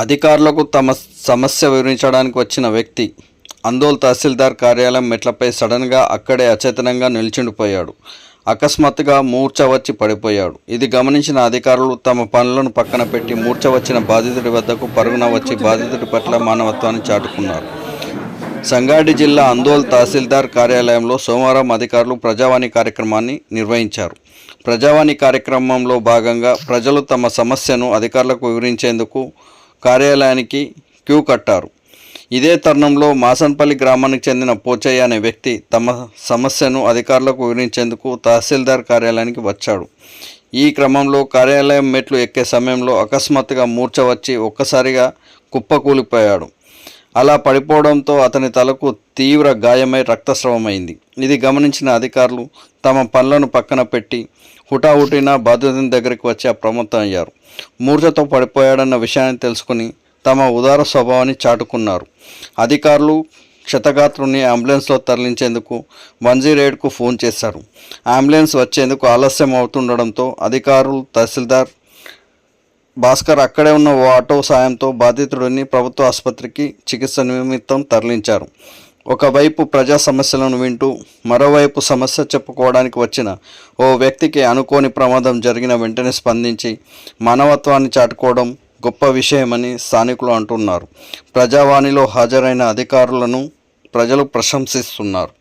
అధికారులకు తమ సమస్య వివరించడానికి వచ్చిన వ్యక్తి అందోల్ తహసీల్దార్ కార్యాలయం మెట్లపై సడన్గా అక్కడే అచేతనంగా నిల్చుండిపోయాడు. అకస్మాత్తుగా మూర్ఛ వచ్చి పడిపోయాడు. ఇది గమనించిన అధికారులు తమ పనులను పక్కన పెట్టి మూర్ఛ వచ్చిన బాధితుడి వద్దకు పరుగున వచ్చి బాధితుడి పట్ల మానవత్వాన్ని చాటుకున్నారు. సంగారెడ్డి జిల్లా అందోల్ తహసీల్దార్ కార్యాలయంలో సోమవారం అధికారులు ప్రజావాణి కార్యక్రమాన్ని నిర్వహించారు. ప్రజావాణి కార్యక్రమంలో భాగంగా ప్రజలు తమ సమస్యను అధికారులకు వివరించేందుకు కార్యాలయానికి క్యూ కట్టారు. ఇదే తరుణంలో మాసన్పల్లి గ్రామానికి చెందిన పోచయ్య అనే వ్యక్తి తమ సమస్యను అధికారులకు వివరించేందుకు తహసీల్దార్ కార్యాలయానికి వచ్చాడు. ఈ క్రమంలో కార్యాలయం మెట్లు ఎక్కే సమయంలో అకస్మాత్తుగా మూర్చ వచ్చి ఒక్కసారిగా కుప్పకూలిపోయాడు. అలా పడిపోవడంతో అతని తలకు తీవ్ర గాయమై రక్తస్రవమైంది. ఇది గమనించిన అధికారులు తమ పనులను పక్కన పెట్టి హుటాహుటిన బాధితుని దగ్గరికి వచ్చి అప్రమత్తం అయ్యారు. మూర్ఛతో పడిపోయాడన్న విషయాన్ని తెలుసుకుని తమ ఉదార స్వభావాన్ని చాటుకున్నారు. అధికారులు క్షతగాత్రుని అంబులెన్స్లో తరలించేందుకు వన్ జీరో ఎయిట్కు ఫోన్ చేశారు. అంబులెన్స్ వచ్చేందుకు ఆలస్యం అవుతుండడంతో అధికారులు తహసీల్దార్ భాస్కర్ అక్కడే ఉన్న ఓ ఆటో సాయంతో బాధితుడిని ప్రభుత్వ ఆసుపత్రికి చికిత్స నిమిత్తం తరలించారు. ఒకవైపు ప్రజా సమస్యలను వింటూ మరోవైపు సమస్య చెప్పుకోవడానికి వచ్చిన ఓ వ్యక్తికి అనుకోని ప్రమాదం జరిగిన వెంటనే స్పందించి మానవత్వాన్ని చాటుకోవడం గొప్ప విషయమని స్థానికులు అంటున్నారు. ప్రజావాణిలో హాజరైన అధికారులను ప్రజలు ప్రశంసిస్తున్నారు.